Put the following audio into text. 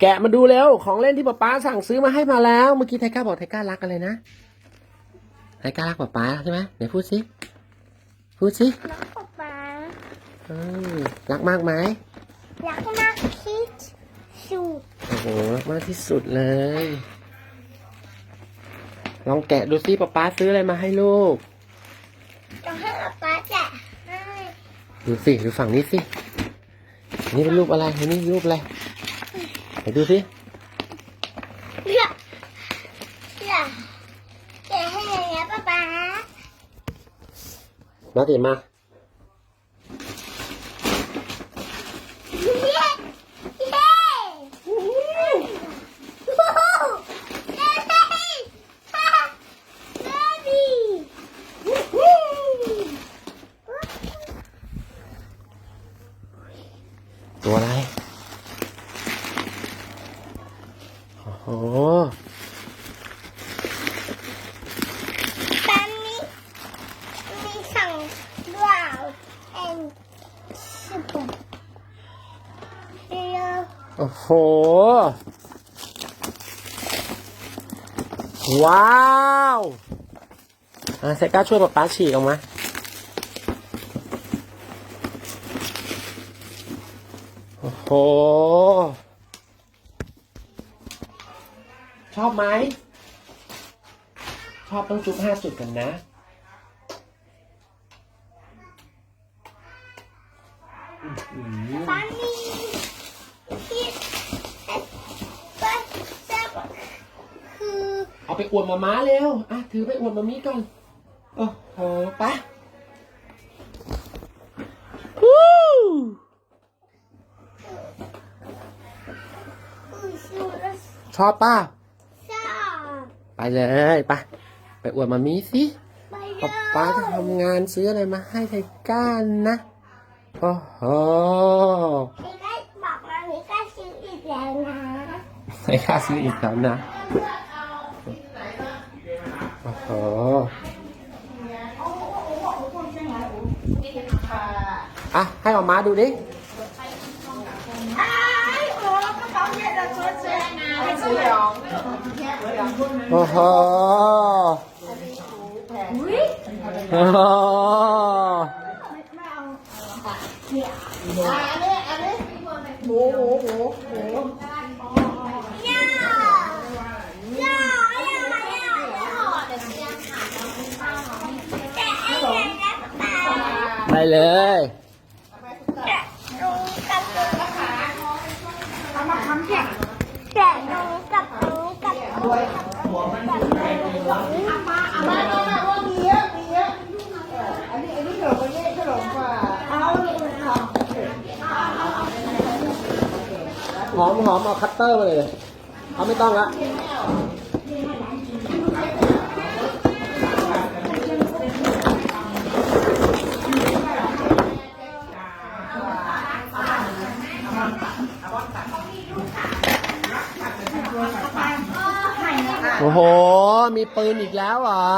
แกะมาดูเร็วของเล่นที่ป๊าป๊าสั่งซื้อมาให้มาแล้ว เมื่อกี้ไทก้าบอกไทก้ารักอะไรนะไทก้ารักป๊าป๊าใช่ไหมไหนพูดสิพูดสิรักป๊าป๊าเออรักมากไหมรักมากที่สุดโอ้โหรักมากที่สุดเลย ลองแกะดูสิป๊าป๊าซื้ออะไรมาให้ลูกต้องให้ป๊าป๊าแกะให้ดูสิดูฝั่งนี้สิอันนี่เป็นรูปอะไรอันนี้รูปอะไร ไหนดูสิเลือ โอ้โหตอนนี้มีสองดาวเอ็นสิบหกเร็วโอ้โห ว้าวอะเซก้าช่วยป๊าป๊าฉีกออกมาโอ้โห ชอบไหม ชอบต้องจุ๊บห้าจุดกันนะอื้อหือตอนนี้ที่ก็จะคือเอาไปอวดมาม้าเร็ว อะ ถือไปอวดมามีก่อน โอ้โหไปะฮู้คือสุดชอบป้าชอบ ไปเลยไปไปอวดมามีสิไปเลป๊ายป้าจะทำงานซื้ออะไรมาให้ไทก้านะโอ้โหพี่ก็บอกมาพี่ก็ซื้ออีกแล้วนะไทก้าซื้ออีกแล้วนะโอ้โหอะให้ออกมาดูดิ โอ้โหโอ้โหย่าย่าย่าย่าย่าแต่ไอ้เนี่ยนะป๊าไปเลย แกะตรงกับตรงนะคะเอามาทำแกะแกะตรงกับตรงกับต รงกับตรงกับตรงเอามาอามาอามาว่ามีเยอะมีเยอะอันนี้อันนี้ขนมอันนี้ขนมกว่าเอาเลยค่ะหอมหอมเอาคัตเตอร์มาเลย เอาไม่ต้องละ โอ้โห มีปืนอีกแล้วเหรอ